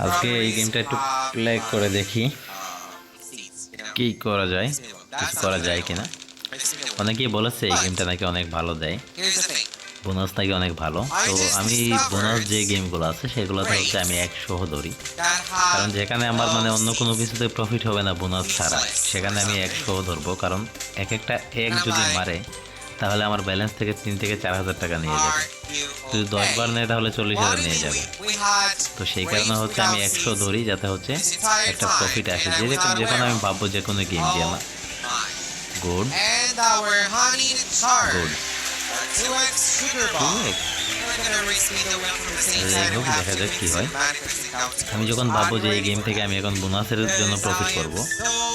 আজকে এই গেমটা একটু প্লে করে দেখি। কি করা যায় কিছু করা যায় কিনা? অনেকেই বলেছে এই গেমটা নাকি অনেক ভালো দেয়। বোনাস নাকি অনেক ভালো। তো আমি বোনাস যে গেমগুলো আছে সেগুলোতে হচ্ছে আমি একশো ধরি। কারণ যেখানে আমার মানে অন্য কোনো কিছুতে প্রফিট হবে না বোনাস ছাড়া। সেখানে আমি একশো ধরবো। কারণ এক একটা এক যদি মারে তাহলে আমার ব্যালেন্স থেকে তিন থেকে চার হাজার টাকা নিয়ে যাবে। যদি দশ বার নেয় তাহলে চল্লিশ হাজার নিয়ে যাবে। তো সেই কারণে হচ্ছে আমি একশো ধরি যাতে হচ্ছে একটা প্রফিট আসে। যে যে কোনো আমি ভাববো যে কোনো গেম দিয়ে আমার। Good. Good 2x sugar bomb. ঠিক We're gonna receive the win from the same যাই side হোক, দেখা যাক কি হয়। আমি যখন ভাববো যে এই গেম থেকে আমি এখন বোনাসের জন্য প্রফিট করব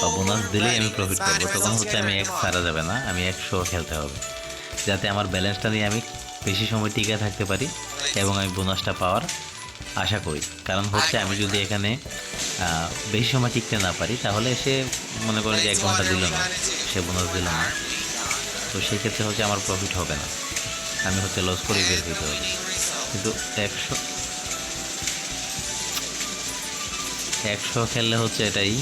বা বোনাস দিলেই আমি প্রফিট করব তখন হচ্ছে আমি এক সারা যাবে না। আমি একশো খেলতে হবে। যাতে আমার ব্যালেন্সটা নিয়ে আমি বেশি সময় টিকে থাকতে পারি এবং আমি বোনাসটা পাওয়ার আশা করি। কারণ হচ্ছে আমি যদি এখানে বেশি সময় টিকতে না পারি, তাহলে সে মনে করেন যে এক ঘণ্টা দিল না, সে বোনাস দিল না। তো সেই ক্ষেত্রে হচ্ছে আমার প্রফিট হবে না। আমি হচ্ছে লস করে বের হতে হবে। কিন্তু একশো একশো খেললে হচ্ছে এটাই.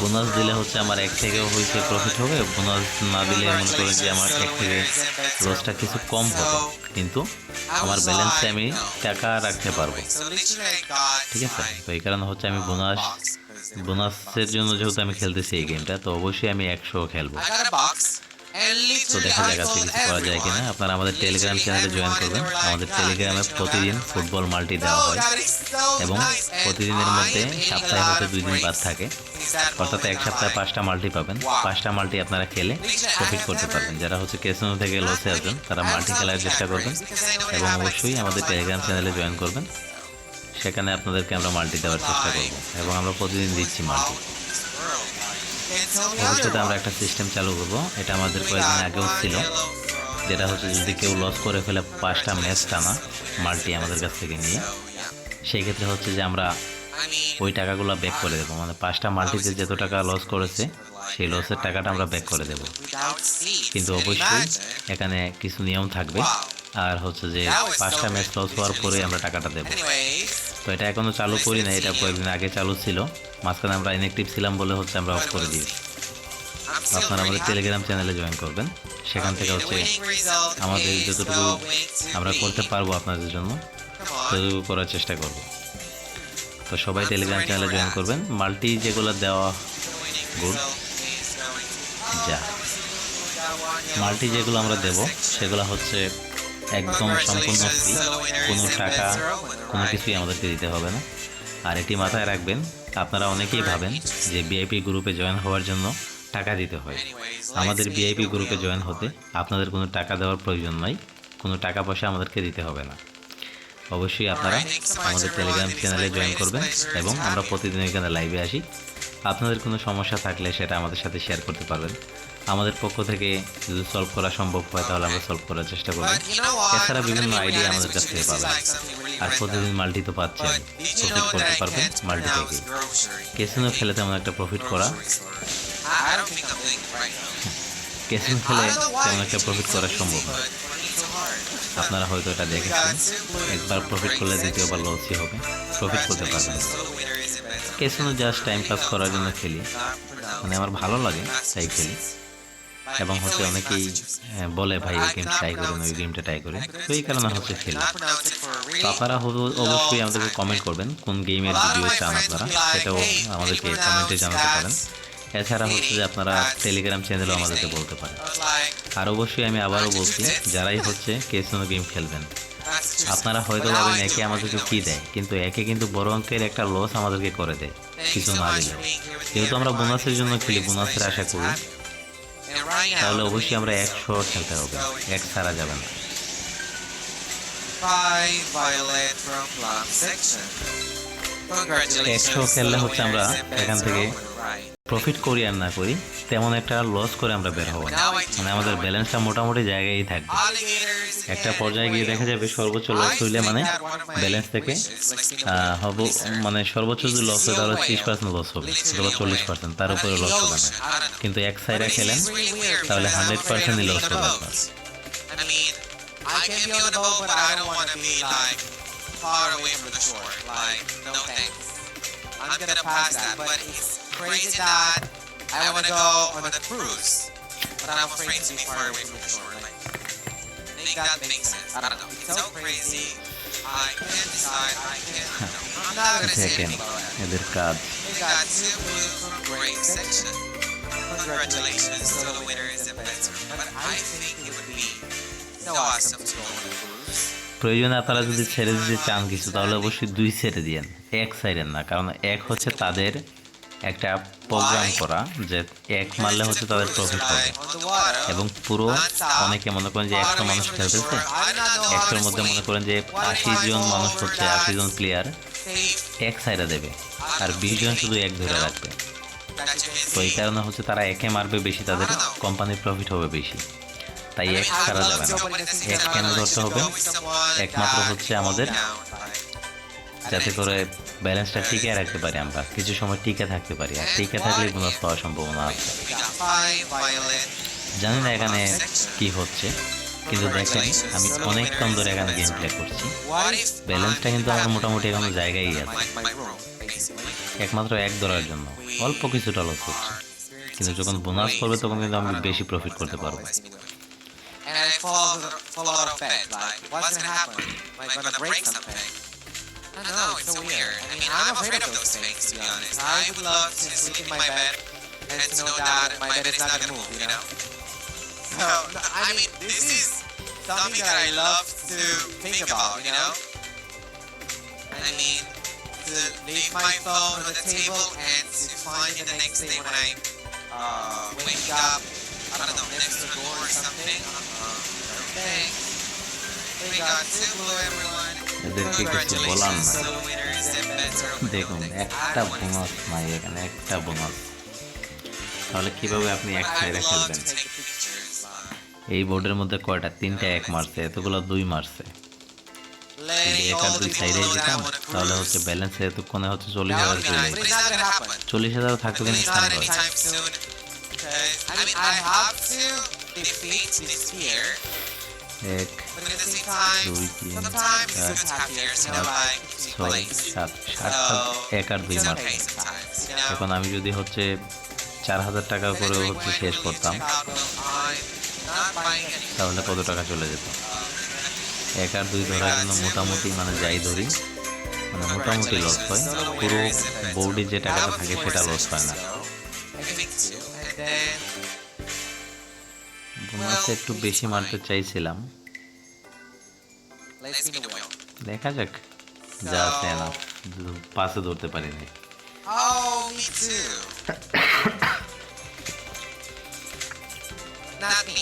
বোনাস দিলে হচ্ছে আমার এক থেকে হয়েছে প্রফিট হবে। বোনাস না দিলে মনে করেন যে আমার এক থেকে লসটা কিছু কম হবে। কিন্তু আমার ব্যালেন্সে আমি টাকা রাখতে পারব। ঠিক আছে? তো এই কারণে হচ্ছে আমি বোনাস, বোনাসের জন্য যেহেতু আমি খেলতেছি এই গেমটা তো অবশ্যই আমি একশো খেলব। তো দেখা যাক আজকে কিছু করা যায় কিনা। আপনারা আমাদের টেলিগ্রাম চ্যানেলে জয়েন করবেন। আমাদের টেলিগ্রামে প্রতিদিন ফুটবল মাল্টি দেওয়া হয়। এবং প্রতিদিনের মধ্যে সপ্তাহে হতে দুই দিন বাদ থাকে। অর্থাৎ এক সপ্তাহে পাঁচটা মাল্টি পাবেন। পাঁচটা মাল্টি আপনারা খেলে প্রফিট করতে পারবেন। যারা হচ্ছে কেসনো থেকে লসে আছেন তারা মাল্টি খেলার চেষ্টা করবেন। এবং অবশ্যই আমাদের টেলিগ্রাম চ্যানেলে জয়েন করবেন। সেখানে আপনাদেরকে আমরা মাল্টি দেওয়ার চেষ্টা করব। এবং আমরা প্রতিদিন দিচ্ছি মাল্টি ভবিষ্যতে আমরা একটা সিস্টেম চালু করব। এটা আমাদের কয়েকদিন আগেও ছিল। যেটা হচ্ছে যদি কেউ লস করে ফেলে পাঁচটা ম্যাচ টানা মাল্টি আমাদের কাছ থেকে নিয়ে, সেই ক্ষেত্রে হচ্ছে যে আমরা ওই টাকাগুলো ব্যাক করে দেবো। মানে পাঁচটা মাল্টিতে যত টাকা লস করেছে, সেই লসের টাকাটা আমরা ব্যাক করে দেবো। কিন্তু অবশ্যই এখানে কিছু নিয়ম থাকবে। আর হচ্ছে যে পাঁচটা ম্যাচ লস হওয়ার পরে আমরা টাকাটা দেবো। তো এটা এখনও চালু করি না এটা কয়েকদিন আগে চালু ছিল। মাঝখানে আমরা ইনঅ্যাক্টিভ ছিলাম বলে হচ্ছে আমরা অফ করে দিয়েছি। আপনারা আমাদের টেলিগ্রাম চ্যানেলে জয়েন করবেন। সেখান থেকে হচ্ছে আমাদের যতটুকু আমরা করতে পারব আপনাদের জন্য ততটুকু করার চেষ্টা করব। তো সবাই টেলিগ্রাম চ্যানেলে জয়েন করবেন। মাল্টি যেগুলো দেওয়া গুড যা। মাল্টি যেগুলো আমরা দেব সেগুলো হচ্ছে একদম সম্পূর্ণ ফ্রি কোনো টাকা, কোনো কিছুই আমাদেরকে দিতে হবে না। আর এটি মাথায় রাখবেন, আপনারা অনেকেই ভাবেন যে বিআইপি গ্রুপে জয়েন হওয়ার জন্য টাকা দিতে হয়। আমাদের বিআইপি গ্রুপে জয়েন হতে আপনাদের কোনো টাকা দেওয়ার প্রয়োজন নাই, কোনো টাকা পয়সা আমাদেরকে দিতে হবে না। অবশ্যই আপনারা আমাদের টেলিগ্রাম চ্যানেলে জয়েন করবেন এবং আমরা প্রতিদিন এখানে লাইভে আসি। আপনাদের কোনো সমস্যা থাকলে সেটা আমাদের সাথে শেয়ার করতে পারবেন। আমাদের পক্ষ থেকে যদি সলভ করা সম্ভব হয় তাহলে আমরা সলভ করার চেষ্টা করব। এছাড়া বিভিন্ন আইডিয়া আমাদের কাছ থেকে পাবেন। আর প্রতিদিন মাল্টি তো পাচ্ছেন। প্রফিট করতে পারবেন মাল্টি থেকে। কেসিনো খেলে তেমন একটা প্রফিট করা. কেসিনো খেলে তেমন একটা প্রফিট করা সম্ভব না। আপনারা হয়তো এটা দেখেছেন। একবার প্রফিট করলে দ্বিতীয়বার লসই হবে। প্রফিট করতে পারবেন। কেসিনো জাস্ট টাইম পাস করার জন্য খেলি। মানে আমার ভালো লাগে তাই খেলি। এবং হচ্ছে অনেকেই হ্যাঁ, বলে ভাই এই গেম ট্রাই করুন ওই গেমটা ট্রাই করুন তো এই কারণে হচ্ছে খেলি তো আপনারা অবশ্যই আমাদেরকে কমেন্ট করবেন কোন গেমের ভিডিও চান আপনারা সেটাও আমাদেরকে কমেন্টে জানাতে পারেন। এছাড়া হচ্ছে যে আপনারা টেলিগ্রাম চ্যানেলও আমাদেরকে বলতে পারেন। আর অবশ্যই আমি আবারও বলছি যারাই হচ্ছে কেসনো গেম খেলবেন। আপনারা হয়তো ভাবেন একে আমাদেরকে কী দেয় কিন্তু একে কিন্তু বড় অঙ্কের একটা লস আমাদেরকে করে দেয় কিছু না দিলে। যেহেতু আমরা বোনাসের জন্য খেলি বোনাসের আশা করি। তাহলে অবশ্যই আমরা একশো খেলতে হবে। এক ছাড়া যাবে না. একশো খেললে হচ্ছে আমরা এখান থেকে প্রফিট করি আর না করি তেমন একটা লস করে আমরা বের হব না মানে আমাদের ব্যালেন্সটা মোটামুটি জায়গায় থাকবে একটা পর্যায়ে গিয়ে দেখা যাবে সর্বোচ্চ লস হইলে মানে ব্যালেন্স থেকে হব মানে সর্বোচ্চ যদি লস হয় তাহলে ত্রিশ পার্সেন্ট লস হবে অথবা চল্লিশ পার্সেন্ট তার উপরে লস হবে না কিন্তু এক সাইডে খেলেন তাহলে হান্ড্রেড পার্সেন্টই লস হবে আপনার far away from the shore. Like, no thanks. I'm, I'm gonna, gonna pass, that, but it's crazy Dad, I wanna go on the cruise, but I'm afraid to be far away from the shoreline. Think that makes sense. I don't know. It's so crazy. I can't decide. I can't. I'm not gonna say anything about it. We got two blue great section. Congratulations to the winner is a better, but I think it would be so awesome to go on a cruise. প্রয়োজনে আপনারা যদি ছেড়ে দিতে চান কিছু, তাহলে অবশ্যই দুই ছেড়ে দিয়েন। এক সাইডের না, কারণ এক হচ্ছে তাদের একটা প্রোগ্রাম করা, যে এক মারলে হচ্ছে তাদের প্রফিট হবে. এবং পুরো অনেকে মনে করেন যে একশো মানুষ খেলতেছে, একশোর মধ্যে মনে করেন যে আশি জন মানুষ হচ্ছে, আশি জন প্লেয়ার এক সাইডে দেবে, আর বিশ জন শুধু এক ধরে রাখবে। তো এই কারণে হচ্ছে তারা একে মারবে বেশি, তাদের কোম্পানির প্রফিট হবে বেশি। তাই এক ছাড়া যাবে না। এক কেন ধরতে হবে। একমাত্র হচ্ছে আমাদের। যাতে করে ব্যালেন্সটা টিকে রাখতে পারি আমরা। কিছু সময় টিকে থাকতে পারি। আর টিকে থাকলে বোনাস পাওয়ার সম্ভাবনা আছে. জানি না এখানে কি হচ্ছে কিন্তু দেখেন আমি অনেক কম ধরে এখানে গেম প্লে করছি। ব্যালেন্সটা কিন্তু আমার মোটামুটি এখানে জায়গায় আছে? একমাত্র এক ধরার জন্য। অল্প কিছুটা লস হচ্ছে। কিন্তু যখন বোনাস করবে তখন কিন্তু আমি বেশি প্রফিট করতে পারব। I fall, fall out of bed. Like, what's gonna happen? Am I gonna break something? I don't know, it's so weird. I mean, I'm afraid of those things, to be honest. I would love to sleep in my bed and to know that my bed is not gonna move, you know? So, I mean, this is something that I love to think about, you know? I mean, to leave my phone on the table and to find it the next day when I uh, wake up, or something. Uh, thanks. We got two everyone. the দেখুন একটা bonus নাই এখানে একটা bonus তাহলে কীভাবে আপনি এক সাইডে খেলবেন. Uh, এই বোর্ডের মধ্যে কয়টা তিনটা এক মারছে এতগুলো দুই মারছে এক আর দুই সাইডে যেতাম তাহলে হচ্ছে ব্যালেন্স এতক্ষণে হচ্ছে চল্লিশ হাজার চলে. চল্লিশ হাজার থাকতে স্থান not defeat this fear, এক দুই তিন চার to ছয় সাত সাত এক আর দুই know? এখন আমি যদি হচ্ছে চার হাজার টাকা করে হচ্ছে শেষ করতাম তাহলে কত টাকা চলে যেত এক আর দুই ধরার জন্য মোটামুটি মানে যাই ধরি মানে মোটামুটি লস হয় পুরো বোর্ডে যে টাকাটা থাকে সেটা লস হয় না বোনাসে একটু বেশি মারতে চাইছিলাম দেখা যাক যা আছে না পাশে ধরতে পারি নাই Oh, me too. Not me.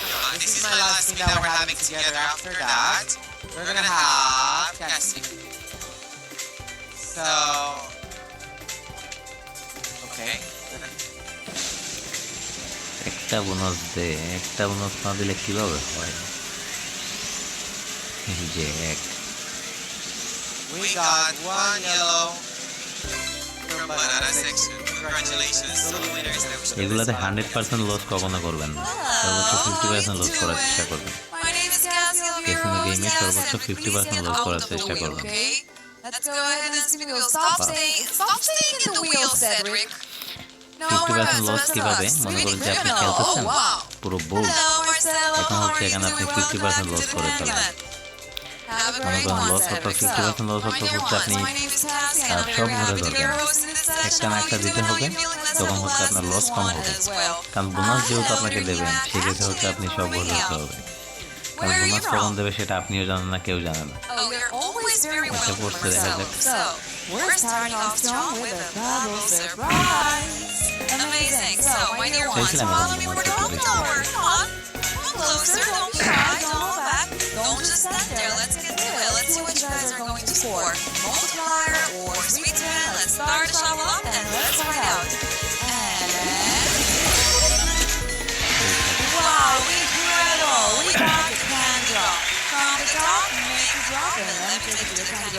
Come on, this is my last meal that we're having together. After that, we're gonna have casting. So, একটা বোনস দে একটা বোনস না দিলে কীভাবে হয়? যে এক। এগুলাতে হান্ড্রেড পার্সেন্ট লস কখনো করবেন না। সর্বোচ্চ ফিফটি পার্সেন্ট লস করার চেষ্টা করবেন। এখানে ফিফটি পার্সেন্ট লস করার চেষ্টা করবেন। No, 50% we're not. loss It's কীভাবে? মনে করেন যে আপনি. খেলতেছেন। Oh. পুরো বোর্ড. এখন হচ্ছে এখানে আপনি doing? 50% Welcome loss to the করে a মনে করেন loss Cedric. Fifty percent loss dear হচ্ছে আপনি সব your ধরবেন. একটা না একটা দিতে হবে তখন হচ্ছে আপনার লস কম হবে. কারণ বোনাস Uh, যেহেতু আপনাকে দেবেন. সেক্ষেত্রে হচ্ছে আপনি সব Romania. ধরতে হবে কারণ বোনাস কখন? দেবে সেটা আপনিও জানেন না কেউ জানে না very well for themselves. So we're starting off strong with a bubble surprise. Amazing. So when you're one, follow me for the bubble tower. Come on. Come closer. Don't shy. Don't hold back. Don't just stand there. Let's get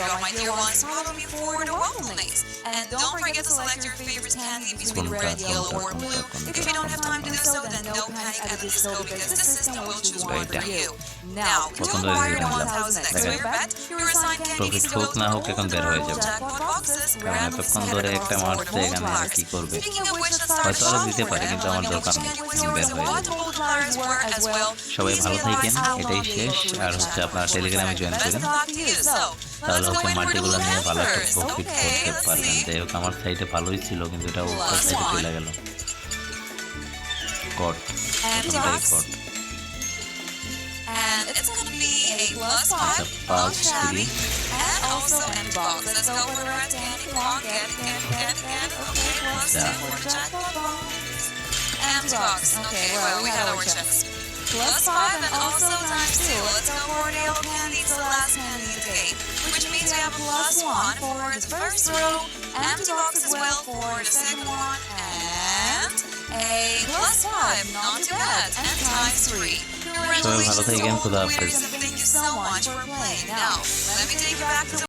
to the candy draw, my dear ones. Follow me forward to waffle maze. And don't forget to select your favorite candy between Conta, red, yellow, or conta, blue. conta, If you don't have conta, time to do so, then no panic at the disco because the system will choose one for Right. you. Now, to প্রথম acquire ধরে the দিলাম। 1000 next দেখেন। to your bet, your assigned candy Profit needs to go হোক to না the হোক এখন বের হয়ে যাবে। jackpot boxes কারণ randomly এতক্ষণ scattered ধরে across একটা the board মারছে এখানে multipliers. কি করবে Speaking of which, let's start হয়তো আরো দিতে পারে কিন্তু আমার দরকার নেই বের হয়ে যাবে multipliers were as well. সবাই Please ভালো realize থাকেন how এটাই long শেষ the আর হচ্ছে আপনারা টেলিগ্রামে জয়েন Best করেন তাহলে ওকে মাটি নিয়ে ভালো একটা প্রফিট করতে পারলেন যাই হোক আমার সাইডে ভালোই ছিল কিন্তু এটা ওপর সাইডে চলে গেল। কট কট And which means we have plus one for the first row, empty box as well for the second one, and a plus five, not too bad, and times three. Congratulations to all the winners and thank you so much for playing. Now, let me take you back to